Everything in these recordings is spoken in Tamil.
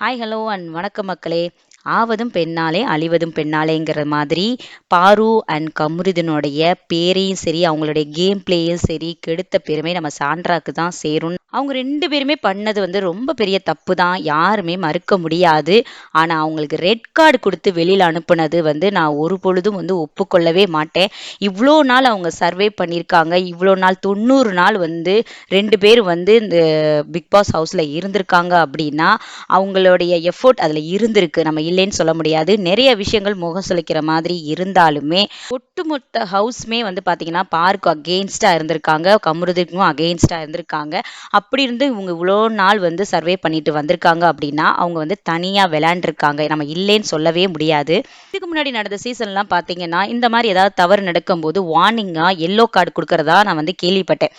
ஹாய் ஹலோ அண்ட் வணக்கம் மக்களே. ஆவதும் பெண்ணாலே அழிவதும் பெண்ணாலேங்கிற மாதிரி பாரு அண்ட் கம்ருதனுடைய பேரையும் சரி அவங்களுடைய கேம் பிளேயும் சரி கெடுத்த பெருமை நம்ம சாண்ட்ராக்கு தான் சேரும் அவங்க ரெண்டு பேருமே பண்ணது வந்து ரொம்ப பெரிய தப்பு தான் யாருமே மறுக்க முடியாது. ஆனால் அவங்களுக்கு ரெட் கார்டு கொடுத்து வெளியில் அனுப்புனது வந்து நான் ஒரு பொழுதும் வந்து ஒப்புக்கொள்ளவே மாட்டேன். இவ்வளோ நாள் அவங்க சர்வே பண்ணியிருக்காங்க. இவ்வளோ நாள் தொண்ணூறு நாள் வந்து ரெண்டு பேர் வந்து இந்த பிக் பாஸ் ஹவுஸில் இருந்திருக்காங்க அப்படின்னா அவங்களுடைய எஃபோர்ட் அதில் இருந்திருக்கு. நம்ம இல்லைன்னு சொல்ல முடியாது. நிறைய விஷயங்கள் முகம் சுளிக்கிற மாதிரி இருந்தாலுமே ஒட்டுமொத்த ஹவுஸ்மே வந்து பார்த்தீங்கன்னா பார்க்கு அகெயின்ஸ்டாக இருந்திருக்காங்க. கமருதுக்கும் அகெயின்ஸ்டாக இருந்திருக்காங்க. அப்படி இருந்து இவங்க இவ்வளோ நாள் வந்து சர்வே பண்ணிட்டு வந்திருக்காங்க அப்படின்னா அவங்க வந்து தனியாக விளையாண்டுருக்காங்க. நம்ம இல்லைன்னு சொல்லவே முடியாது. இதுக்கு முன்னாடி நடந்த சீசன்லாம் பார்த்தீங்கன்னா இந்த மாதிரி ஏதாவது தவறு நடக்கும்போது வார்னிங்காக எல்லோ கார்டு கொடுக்கறதா நான் வந்து கேள்விப்பட்டேன்.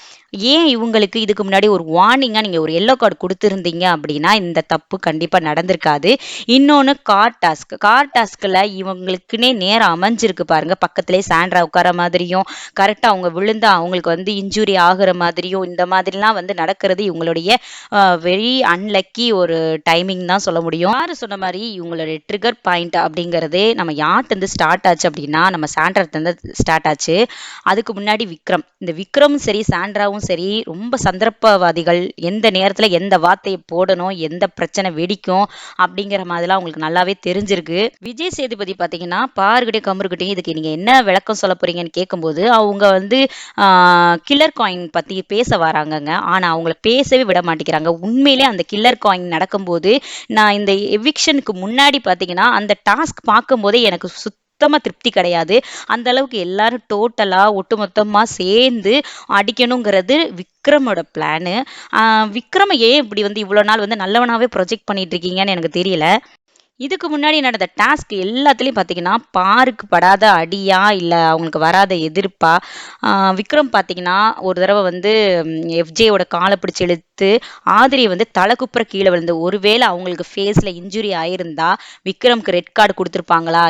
ஏன் இவங்களுக்கு இதுக்கு முன்னாடி ஒரு வார்னிங்காக நீங்கள் ஒரு எல்லோ கார்டு கொடுத்துருந்தீங்க அப்படின்னா இந்த தப்பு கண்டிப்பாக நடந்திருக்காது. இன்னொன்று கார் டாஸ்க் கார் டாஸ்கில் இவங்களுக்குன்னே நேரம் அமைஞ்சிருக்கு பாருங்க. பக்கத்துலேயே சாண்ட்ரா உட்கார மாதிரியும் கரெக்டாக அவங்க விழுந்து அவங்களுக்கு வந்து இன்ஜுரி ஆகுற மாதிரியும் இந்த மாதிரிலாம் வந்து நடக்கிற நடக்கிறது இவங்களுடைய வெரி அன்லக்கி ஒரு டைமிங் தான் சொல்ல முடியும். யார் சொன்ன மாதிரி இவங்களுடைய ட்ரிகர் பாயிண்ட் அப்படிங்கிறதே நம்ம யார்கிட்ட ஸ்டார்ட் ஆச்சு அப்படின்னா நம்ம சாண்ட்ரா ஸ்டார்ட் ஆச்சு. அதுக்கு முன்னாடி விக்ரம். இந்த விக்ரமும் சரி சாண்ட்ராவும் சரி ரொம்ப சந்தர்ப்பவாதிகள். எந்த நேரத்தில் எந்த வார்த்தையை போடணும் எந்த பிரச்சனை வெடிக்கும் அப்படிங்கிற மாதிரிலாம் அவங்களுக்கு நல்லாவே தெரிஞ்சிருக்கு. விஜய் சேதுபதி பார்த்தீங்கன்னா பாருகிட்டே கமருக்கிட்டையும் இதுக்கு நீங்கள் என்ன விளக்கம் சொல்ல போறீங்கன்னு கேட்கும்போது அவங்க வந்து கில்லர் காயின் பற்றி பேச வராங்கங்க. ஆனால் அவங்கள பேசவே விட மாட்டேங்கிறாங்க. உண்மையிலே அந்த கில்லர் காயின் நடக்கும்போது நான் இந்த எவிக்ஷனுக்கு முன்னாடி பார்த்தீங்கன்னா அந்த டாஸ்க் பார்க்கும்போதே எனக்கு சுத் சுத்தமாக திருப்தி கிடையாது. அந்த அளவுக்கு எல்லாரும் டோட்டலாக ஒட்டுமொத்தமாக சேர்ந்து அடிக்கணுங்கிறது விக்ரமோட பிளானு விக்ரம ஏன் இப்படி வந்து இவ்வளோ நாள் வந்து நல்லவனாகவே ப்ரொஜெக்ட் பண்ணிட்டு இருக்கீங்கன்னு எனக்கு தெரியல. இதுக்கு முன்னாடி நடந்த டாஸ்க் எல்லாத்துலேயும் பார்த்தீங்கன்னா பாருக்கு படாத அடியா இல்லை அவங்களுக்கு வராத எதிர்ப்பா? விக்ரம் பார்த்தீங்கன்னா ஒரு தடவை வந்து எஃப்ஜேயோட காலை பிடிச்சி இழுத்து ஆதிரியை வந்து தலை குப்புற கீழே விழுந்து ஒருவேளை அவங்களுக்கு ஃபேஸில் இன்ஜுரி ஆயிருந்தா விக்ரம்க்கு ரெட் கார்டு கொடுத்துருப்பாங்களா?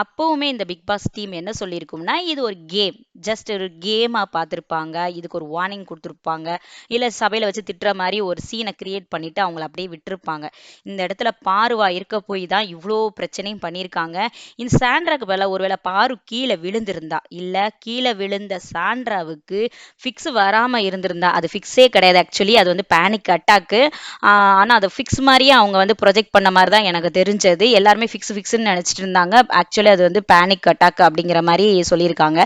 அப்போவுமே இந்த பிக் பாஸ் டீம் என்ன சொல்லியிருக்கும்னா இது ஒரு கேம் ஜஸ்ட் ஒரு கேமாக பார்த்துருப்பாங்க. இதுக்கு ஒரு வார்னிங் கொடுத்துருப்பாங்க. இல்லை சபையில் வச்சு திட்டுற மாதிரி ஒரு சீனை கிரியேட் பண்ணிவிட்டு அவங்கள அப்படியே விட்டுருப்பாங்க. இந்த இடத்துல பாருவா இருக்க போய் தான் இவ்வளோ பிரச்சனையும் பண்ணியிருக்காங்க. இந்த சாண்ட்ராக்கு பதிலாக ஒருவேளை பாரு கீழே விழுந்திருந்தா. இல்லை கீழே விழுந்த சாண்ட்ராவுக்கு ஃபிக்ஸ் வராமல் இருந்திருந்தா. அது ஃபிக்ஸே கிடையாது ஆக்சுவலி அது வந்து பேனிக் அட்டாக்கு ஆனால் அது ஃபிக்ஸ் மாதிரியே அவங்க வந்து ப்ரொஜெக்ட் பண்ண மாதிரி தான் எனக்கு தெரிஞ்சது. எல்லாருமே ஃபிக்ஸ் ஃபிக்ஸ்ன்னு நினச்சிட்டு இருந்தாங்க. ஆக்சுவலி ஆக்சுவலி அது வந்து பேனிக் அட்டாக் அப்படிங்கிற மாதிரி சொல்லியிருக்காங்க.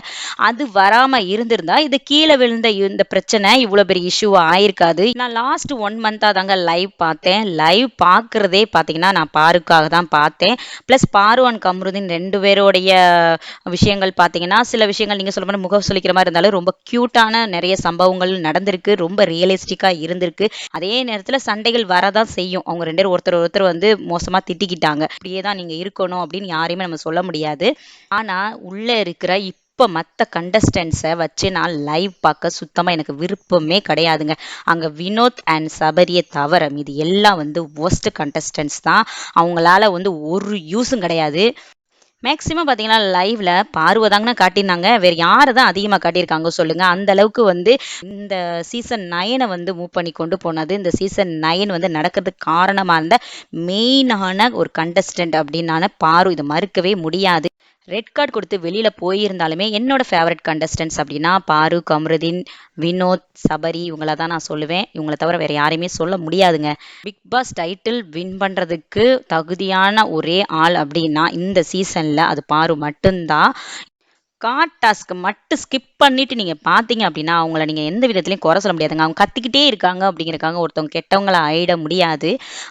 அது வராமல் இருந்திருந்தா இது கீழே விழுந்த இந்த பிரச்சனை இவ்வளோ பெரிய இஷ்யூ ஆயிருக்காது. நான் லாஸ்ட் ஒன் மந்தாக தாங்க லைவ் பார்த்தேன். லைவ் பார்க்குறதே பார்த்தீங்கன்னா நான் பாருக்காக தான் பார்த்தேன். ப்ளஸ் பாரு அண்ட் கம்ருதீன் ரெண்டு பேருடைய விஷயங்கள் பார்த்தீங்கன்னா சில விஷயங்கள் நீங்கள் சொல்ல மாதிரி முகம் சொல்லிக்கிற மாதிரி இருந்தாலும் ரொம்ப க்யூட்டான நிறைய சம்பவங்கள் நடந்திருக்கு. ரொம்ப ரியலிஸ்டிக்காக இருந்திருக்கு. அதே நேரத்தில் சண்டைகள் வரதான் செய்யும். அவங்க ரெண்டு பேரும் ஒருத்தர் ஒருத்தர் வந்து மோசமாக திட்டிக்கிட்டாங்க. அப்படியே தான் நீங்கள் இருக்கணும் அப்படின்னு யாரையுமே நம்ம சொல்ல முடியாது. ஆனால் உள்ளே இருக்கிற இப்போ மற்ற கண்டஸ்டன்ஸை வச்சு நான் லைவ் பார்க்க சுத்தமாக எனக்கு விருப்பமே கிடையாதுங்க. அங்கே வினோத் அண்ட் சபரியை தவிர இது எல்லாம் வந்து ஒஸ்ட் கண்டஸ்டன்ஸ் தான். அவங்களால வந்து ஒரு யூஸும் கிடையாது. மேக்ஸிமம் பார்த்தீங்கன்னா லைவ்ல பார்வதாங்கன்னு காட்டியிருந்தாங்க. வேறு யாரை தான் அதிகமாக காட்டியிருக்காங்க சொல்லுங்க. அந்த அளவுக்கு வந்து இந்த சீசன் நைனை வந்து மூவ் பண்ணி கொண்டு போனது. இந்த சீசன் நைன் வந்து நடக்கிறதுக்கு காரணமாக இருந்த மெயினான ஒரு கண்டஸ்டன்ட் அப்படின்னான பாரு இதை மறுக்கவே முடியாது. ரெட் கார்டு கொடுத்து வெளியில் போயிருந்தாலுமே என்னோட ஃபேவரட் கண்டஸ்டன்ஸ் அப்படின்னா பாரு கம்ருதீன் வினோத் சபரி இவங்கள தான் நான் சொல்லுவேன். இவங்கள தவிர வேறு யாரையுமே சொல்ல முடியாதுங்க. பிக் பாஸ் டைட்டில் வின் பண்ணுறதுக்கு தகுதியான ஒரே ஆள் அப்படின்னா இந்த சீசனில் அது பாரு மட்டும்தான். கார்ட் டாஸ்க்கு மட்டும் ஸ்கிப் பண்ணிட்டு நீங்கள் பார்த்தீங்க அப்படின்னா அவங்கள நீங்கள் எந்த விதத்துலையும் குறை சொல்ல முடியாதுங்க. அவங்க கத்திக்கிட்டே இருக்காங்க அப்படிங்கிறக்காங்க ஒருத்தவங்க கெட்டவங்களை ஆயிட முடியாது.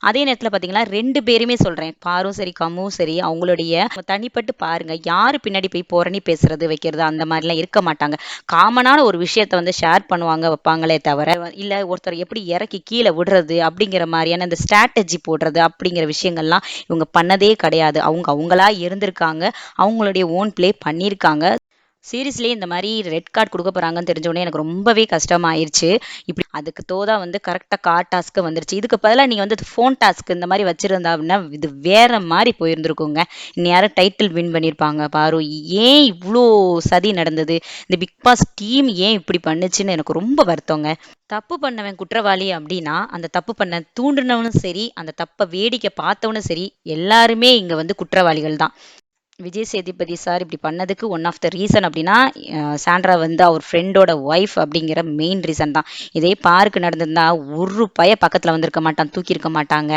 அதே நேரத்தில் பார்த்தீங்கன்னா ரெண்டு பேருமே சொல்கிறேன் பாரும் சரி கம்மும் சரி அவங்களுடைய தனிப்பட்டு பாருங்க. யார் பின்னாடி போய் புறணி பேசுறது வைக்கிறது அந்த மாதிரிலாம் இருக்க மாட்டாங்க. காமனான ஒரு விஷயத்த வந்து ஷேர் பண்ணுவாங்க வைப்பாங்களே தவிர இல்லை ஒருத்தர் எப்படி இறக்கி கீழே விடுறது அப்படிங்கிற மாதிரியான இந்த ஸ்ட்ராட்டஜி போடுறது அப்படிங்கிற விஷயங்கள்லாம் இவங்க பண்ணதே கிடையாது. அவங்க அவங்களா இருந்திருக்காங்க. அவங்களுடைய ஓன் ப்ளே பண்ணியிருக்காங்க சீரியஸ்லேயே இந்த மாதிரி ரெட் கார்டு கொடுக்க போகிறாங்கன்னு தெரிஞ்சோடனே எனக்கு ரொம்பவே கஷ்டமாயிருச்சு. இப்படி அதுக்கு தோதா வந்து கரெக்டாக கார்ட் டாஸ்க்கு வந்துருச்சு. இதுக்கு பதிலாக நீங்கள் வந்து ஃபோன் டாஸ்க் இந்த மாதிரி வச்சுருந்தா அப்படின்னா இது வேற மாதிரி போயிருந்துருக்குங்க. யாரும் டைட்டில் வின் பண்ணியிருப்பாங்க பாரு. ஏன் இவ்வளோ சதி நடந்தது? இந்த பிக் பாஸ் டீம் ஏன் இப்படி பண்ணுச்சுன்னு எனக்கு ரொம்ப வருத்தங்க. தப்பு பண்ணவன் குற்றவாளி அப்படின்னா அந்த தப்பு பண்ண தூண்டுனவனும் சரி அந்த தப்பை வேடிக்கை பார்த்தவனும் சரி எல்லாருமே இங்கே வந்து குற்றவாளிகள் தான் விஜய் சேதுபதி சார் இப்படி பண்ணதுக்கு ஒன் ஆஃப் த ரீசன் அப்படின்னா சாண்ட்ரா வந்து அவர் ஃப்ரெண்டோட ஒய்ஃப் அப்படிங்கிற மெயின் ரீசன் தான். இதே பார்க்கு நடந்திருந்தா ஒரு பய பக்கத்தில் வந்திருக்க மாட்டான் தூக்கியிருக்க மாட்டாங்க.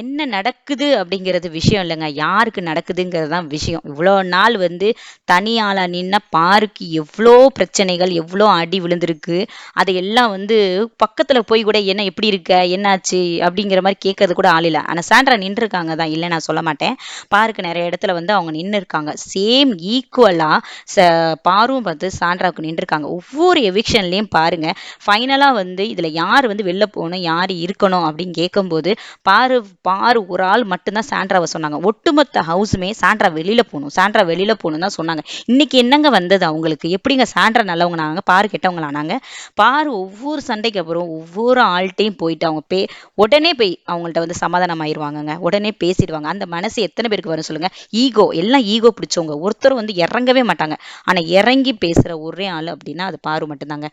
என்ன நடக்குது அப்படிங்கிறது விஷயம் இல்லைங்க. யாருக்கு நடக்குதுங்கிறது தான் விஷயம். இவ்வளோ நாள் வந்து தனியாளாக நின்ன பாருக்கு எவ்வளோ பிரச்சனைகள் எவ்வளோ அடி விழுந்திருக்கு. அதையெல்லாம் வந்து பக்கத்தில் போய் கூட என்ன எப்படி இருக்க? என்னாச்சு? அப்படிங்கிற மாதிரி கேட்கறது கூட ஆள் இல்லை. ஆனால் சாண்ட்ரா நின்றுருக்காங்க தான். இல்லை நான் சொல்ல மாட்டேன். பார்க்கு நிறைய இடத்துல வந்து அவங்க நின்று இருக்காங்க. சேம் ஈக்குவலாக ச பாரும் பார்த்து சாண்ட்ராவுக்கு நின்றுருக்காங்க ஒவ்வொரு எவிக்ஷன்லேயும் பாருங்கள் ஃபைனலாக வந்து இதில் யார் வந்து வெளில போகணும் யார் இருக்கணும் அப்படின்னு கேட்கும்போது பாரு பாரு ஒரு ஆள் மட்டும்தான் சாண்ட்ராவை சொன்னாங்க. ஒட்டுமொத்த ஹவுஸுமே சாண்ட்ரா வெளியில் போகணும் சாண்ட்ரா வெளியில் போகணும் தான் சொன்னாங்க. இன்னைக்கு என்னங்க வந்தது அவங்களுக்கு? எப்படிங்க சாண்ட்ரா நல்லவங்க நாங்க பாரு கெட்டவங்களானாங்க? பாரு ஒவ்வொரு சண்டைக்கு அப்புறம் ஒவ்வொரு ஆள்கிட்டையும் போயிட்டு அவங்க பே உடனே போய் அவங்கள்ட்ட வந்து சமாதானம் ஆயிடுவாங்கங்க உடனே பேசிடுவாங்க. அந்த மனசு எத்தனை பேருக்கு வரும் சொல்லுங்க? ஈகோ எல்லாம் ஈகோ பிடிச்சவங்க. ஒருத்தர் வந்து இறங்கவே மாட்டாங்க. ஆனால் இறங்கி பேசுகிற ஒரே ஆள் அப்படின்னா அது பாரு மட்டும்தாங்க.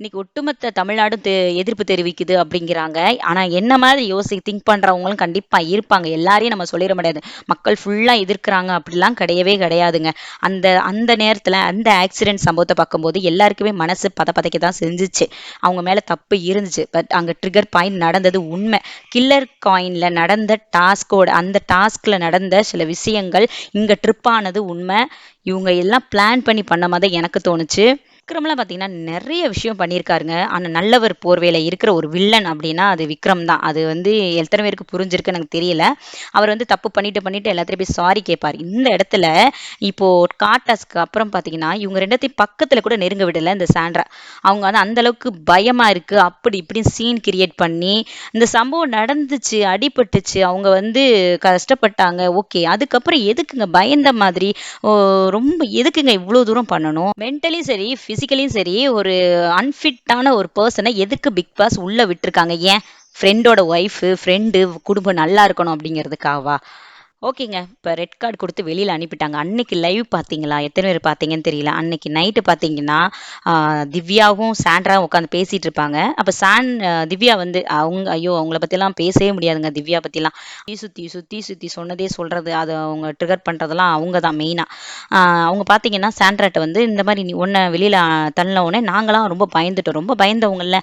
இன்னைக்கு ஒட்டுமொத்த தமிழ்நாடும் தெ எதிர்ப்பு தெரிவிக்குது அப்படிங்கிறாங்க. ஆனால் என்ன மாதிரி யோசி திங்க் பண்ணுறவங்களும் கண்டிப்பாக இருப்பாங்க. எல்லாரையும் நம்ம சொல்லிட முடியாது. மக்கள் ஃபுல்லாக எதிர்க்கிறாங்க அப்படிலாம் கிடையவே கிடையாதுங்க. அந்த அந்த நேரத்தில் அந்த ஆக்சிடென்ட் சம்பவத்தை பார்க்கும்போது எல்லாருக்குமே மனசு பத பதைக்க தான் செஞ்சிச்சு. அவங்க மேலே தப்பு இருந்துச்சு. பட் அங்கே ட்ரிகர் பாயிண்ட் நடந்தது உண்மை. கில்லர் காயினில் நடந்த டாஸ்கோட அந்த டாஸ்கில் நடந்த சில விஷயங்கள் இங்கே ட்ரிப்பானது உண்மை. இவங்க எல்லாம் பிளான் பண்ணி பண்ண மாதிரி எனக்கு தோணுச்சு. விக்ரம்லாம் பார்த்தீங்கன்னா நிறைய விஷயம் பண்ணியிருக்காருங்க. ஆனால் நல்லவர் போர்வையில் இருக்கிற ஒரு வில்லன் அப்படின்னா அது விக்ரம் தான். அது வந்து எத்தனை பேருக்கு புரிஞ்சிருக்கு எனக்கு தெரியல. அவர் வந்து தப்பு பண்ணிட்டு பண்ணிட்டு எல்லாத்தையும் போய் சாரி கேட்பார் இந்த இடத்துல இப்போ காட்டாஸ்க்கு அப்புறம் பார்த்தீங்கன்னா இவங்க ரெண்டத்தையும் பக்கத்தில் கூட நெருங்க விடலை இந்த சாண்ட்ரா. அவங்க வந்து அந்த அளவுக்கு பயமா இருக்கு. அப்படி இப்படி சீன் கிரியேட் பண்ணி இந்த சம்பவம் நடந்துச்சு அடிபட்டுச்சு அவங்க வந்து கஷ்டப்பட்டாங்க. ஓகே அதுக்கப்புறம் எதுக்குங்க? பயந்த மாதிரி ரொம்ப எதுக்குங்க இவ்வளோ தூரம் பண்ணணும்? மென்டலி சரி ஃபிசிக்கலியும் சரி ஒரு அன்ஃபிட்டான ஒரு பர்சனை எதுக்கு பிக் பாஸ் உள்ளே விட்டுருக்காங்க? ஏன்? ஃப்ரெண்டோட ஒய்ஃபு ஃப்ரெண்டு குடும்பம் நல்லா இருக்கணும் அப்படிங்கிறதுக்காவா? ஓகேங்க. இப்போ ரெட் கார்டு கொடுத்து வெளியில் அனுப்பிட்டாங்க. அன்னைக்கு லைவ் பார்த்தீங்களா? எத்தனை பேர் பார்த்தீங்கன்னு தெரியல. அன்னைக்கு நைட்டு பார்த்தீங்கன்னா திவ்யாவும் சாண்ட்ராவும் உட்காந்து பேசிகிட்டு இருப்பாங்க. அப்போ சான் திவ்யா வந்து அவங்க ஐயோ அவங்கள பற்றிலாம் பேசவே முடியாதுங்க திவ்யா பற்றிலாம் சுற்றி சுற்றி சுற்றி சொன்னதே சொல்கிறது அதை அவங்க ட்ரிகர் பண்ணுறதெல்லாம் அவங்க தான் மெயினாக அவங்க பார்த்தீங்கன்னா சாண்ட்ராட்ட வந்து இந்த மாதிரி நீ ஒன்றை வெளியில் தள்ளின உடனே நாங்களாம் ரொம்ப பயந்துட்டோம். ரொம்ப பயந்தவங்கள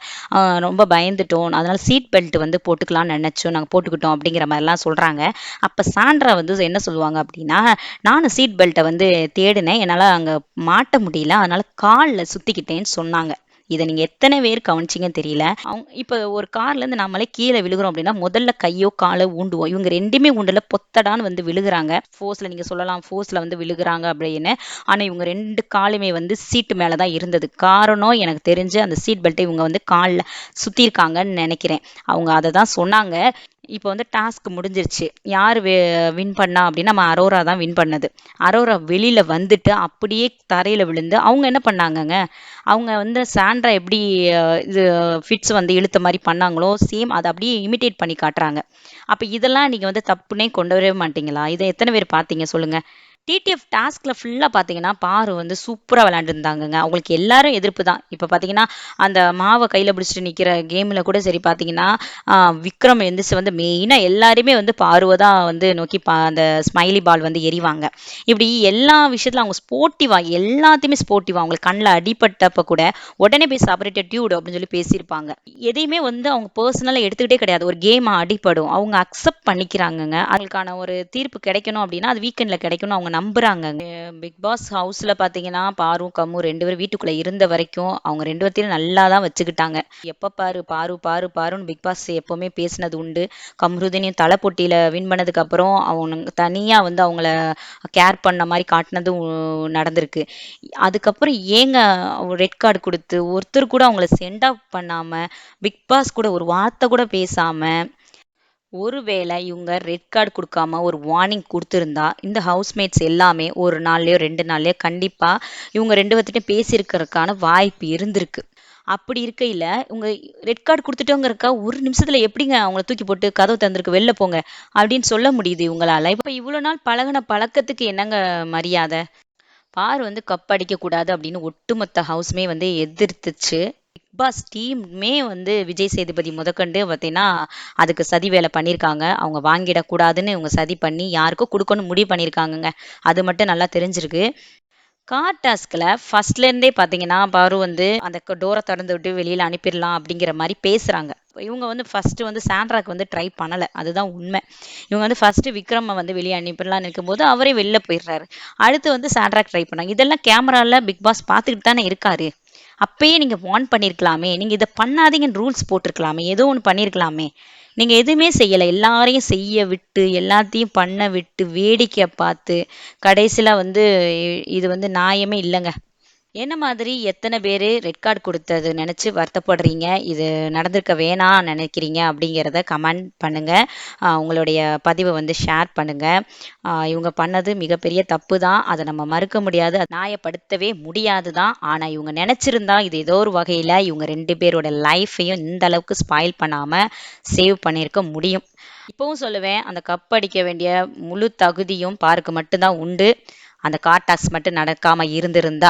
ரொம்ப பயந்துட்டோம். அதனால் சீட் பெல்ட் வந்து போட்டுக்கலாம்னு நினச்சோம். நாங்கள் போட்டுக்கிட்டோம் அப்படிங்கிற மாதிரிலாம் சொல்கிறாங்க அப்போ சாண்ட்ரா வந்து என்ன சொல்லுவாங்க அப்படின்னா நானும் சீட் பெல்ட்டை வந்து தேடினேன். என்னால் அங்கே மாட்ட முடியல. அதனால் காலில் சுற்றிக்கிட்டேன்னு சொன்னாங்க. இதை நீங்கள் எத்தனை பேர் கவனிச்சிங்கன்னு தெரியல. அவங்க இப்போ ஒரு கார்லேருந்து நம்மளே கீழே விழுகிறோம் அப்படின்னா முதல்ல கையோ காலை ஊண்டுவோம். இவங்க ரெண்டுமே ஊண்டில் பொத்தடான்னு வந்து விழுகிறாங்க. ஃபோர்ஸில் நீங்கள் சொல்லலாம் ஃபோர்ஸில் வந்து விழுகிறாங்க அப்படின்னு. ஆனால் இவங்க ரெண்டு காலுமே வந்து சீட்டு மேலே தான் இருந்தது. காரணம் எனக்கு தெரிஞ்சு அந்த சீட் பெல்ட்டை இவங்க வந்து காலில் சுற்றிருக்காங்கன்னு நினைக்கிறேன். அவங்க அதை தான் சொன்னாங்க. இப்போ வந்து டாஸ்க் முடிஞ்சிருச்சு. யார் வின் பண்ணா அப்படின்னா நம்ம அரோரா தான் வின் பண்ணது. அரோரா வெளியில் வந்துட்டு அப்படியே தரையில் விழுந்து அவங்க என்ன பண்ணாங்கங்க? அவங்க வந்து சாண்ட்ரா எப்படி இது ஃபிட்ஸ் வந்து இழுத்த மாதிரி பண்ணாங்களோ சேம் அதை அப்படியே இமிட்டேட் பண்ணி காட்டுறாங்க. அப்போ இதெல்லாம் நீங்கள் வந்து தப்புனே கொண்டு வரவே மாட்டீங்களா? இதை எத்தனை பேர் பார்த்தீங்க சொல்லுங்கள் டிடிஎஃப் டாஸ்கில் ஃபுல்லாக பார்த்தீங்கன்னா பாரு வந்து சூப்பராக விளாண்டுருந்தாங்கங்க அவங்களுக்கு எல்லாரும் எதிர்ப்பு தான். இப்போ பார்த்தீங்கன்னா அந்த மாவை கையில் பிடிச்சிட்டு நிற்கிற கேமில் கூட சரி பார்த்தீங்கன்னா விக்ரம் எந்திரிச்சு வந்து மெயினாக எல்லாருமே வந்து பாருவை தான் வந்து நோக்கி பா அந்த ஸ்மைலி பால் வந்து எரிவாங்க இப்படி எல்லா விஷயத்தில் அவங்க ஸ்போர்ட்டிவாக எல்லாத்தையுமே ஸ்போர்ட்டிவாக அவங்களுக்கு கண்ணில் அடிப்பட்டப்ப கூட உடனே போய் செப்பரேட்டட் டியூட் அப்படின்னு சொல்லி பேசியிருப்பாங்க. எதையுமே வந்து அவங்க பர்சனலாக எடுத்துக்கிட்டே கிடையாது. ஒரு கேமாக அடிப்படும் அவங்க அக்செப்ட் பண்ணிக்கிறாங்கங்க. அதுக்கான ஒரு தீர்ப்பு கிடைக்கணும் அப்படின்னா அது வீக்கெண்டில் கிடைக்கணும். அவங்க நம்புகிறாங்க பிக் பாஸ் ஹவுஸில் பார்த்தீங்கன்னா பாரு கம்மு ரெண்டு பேரும் வீட்டுக்குள்ளே இருந்த வரைக்கும் அவங்க ரெண்டு பேர்த்தையும் நல்லா தான் வச்சுக்கிட்டாங்க. எப்போ பாரு பாரு பாரு பாருன்னு பிக் பாஸ் எப்போவுமே பேசினது உண்டு. கம்ருதினியும் தலை போட்டியில் வின் பண்ணதுக்கப்புறம் அவங்க தனியாக வந்து அவங்கள கேர் பண்ண மாதிரி காட்டினதும் நடந்திருக்கு. அதுக்கப்புறம் ஏங்க ரெட் கார்டு கொடுத்து ஒருத்தர் கூட அவங்கள சென்ட் ஆஃப் பண்ணாமல் பிக் பாஸ் கூட ஒரு வார்த்தை கூட பேசாமல் ஒருவேளை இவங்க ரெட் கார்டு கொடுக்காம ஒரு வார்னிங் கொடுத்துருந்தா இந்த ஹவுஸ்மேட்ஸ் எல்லாமே ஒரு நாள்லையோ ரெண்டு நாள்லையோ கண்டிப்பாக இவங்க ரெண்டு பேர்த்திட்டையும் பேசியிருக்கிறதுக்கான வாய்ப்பு இருந்திருக்கு. அப்படி இருக்கையில் இவங்க ரெட் கார்டு கொடுத்துட்டோங்கிறக்கா ஒரு நிமிஷத்தில் எப்படிங்க அவங்கள தூக்கி போட்டு கதவு தந்திருக்கு வெளில போங்க அப்படின்னு சொல்ல முடியுது இவங்களால. இப்போ இவ்வளோ நாள் பழகுன பழக்கத்துக்கு என்னங்க மரியாதை? பார் வந்து கப் அடிக்கக்கூடாது அப்படின்னு ஒட்டுமொத்த ஹவுஸ்மே வந்து எதிர்த்துச்சு. பிக் பாஸ் டீம்மே வந்து விஜய் சேதுபதி முதற்கண்டு பார்த்தீங்கன்னா அதுக்கு சதி வேலை பண்ணியிருக்காங்க. அவங்க வாங்கிடக்கூடாதுன்னு இவங்க சதி பண்ணி யாருக்கும் கொடுக்கணும் முடிவு பண்ணியிருக்காங்கங்க. அது மட்டும் நல்லா தெரிஞ்சிருக்கு. கார் டாஸ்கில் ஃபர்ஸ்ட்லேருந்தே பார்த்தீங்கன்னா பாரு வந்து அந்த டோரை திறந்து விட்டு வெளியில் அனுப்பிடலாம் அப்படிங்கிற மாதிரி பேசுகிறாங்க இவங்க வந்து ஃபஸ்ட்டு வந்து சாண்ட்ராக்கு வந்து ட்ரை பண்ணலை. அதுதான் உண்மை. இவங்க வந்து ஃபஸ்ட்டு விக்ரமை வந்து வெளியே அனுப்பிடலாம்னு இருக்கும்போது அவரே வெளில போயிடுறாரு. அடுத்து வந்து சாண்ட்ராக் ட்ரை பண்ணாங்க. இதெல்லாம் கேமராவில் பிக் பாஸ் பார்த்துக்கிட்டு தானே இருக்காரு. அப்பயே நீங்கள் வார்ன் பண்ணியிருக்கலாமே நீங்கள் இதை பண்ணாதீங்கன்னு ரூல்ஸ் போட்டிருக்கலாமே. ஏதோ ஒன்று பண்ணியிருக்கலாமே நீங்கள் எதுவுமே செய்யலை. எல்லாரையும் செய்ய விட்டு எல்லாத்தையும் பண்ண விட்டு வேடிக்கை பார்த்து கடைசியில் வந்து இது வந்து நியாயமே இல்லைங்க. என்ன மாதிரி எத்தனை பேர் ரெட் கார்டு கொடுத்தது நினச்சி வருத்தப்படுறீங்க? இது நடந்திருக்க வேணாம் நினைக்கிறீங்க அப்படிங்கிறத கமெண்ட் பண்ணுங்கள் உங்களுடைய பதிவை வந்து ஷேர் பண்ணுங்கள் இவங்க பண்ணது மிகப்பெரிய தப்பு தான் அதை நம்ம மறுக்க முடியாது. அதை நியாயப்படுத்தவே முடியாது தான் ஆனால் இவங்க நினச்சிருந்தா இது ஏதோ ஒரு வகையில் இவங்க ரெண்டு பேரோட லைஃப்பையும் இந்த அளவுக்கு ஸ்பாயில் பண்ணாமல் சேவ் பண்ணியிருக்க முடியும். இப்போவும் சொல்லுவேன் அந்த கப் அடிக்க வேண்டிய முழு தகுதியும் பாருக்கு மட்டும்தான் உண்டு. அந்த காட்டாஸ் மட்டும் நடக்காமல் இருந்திருந்தா.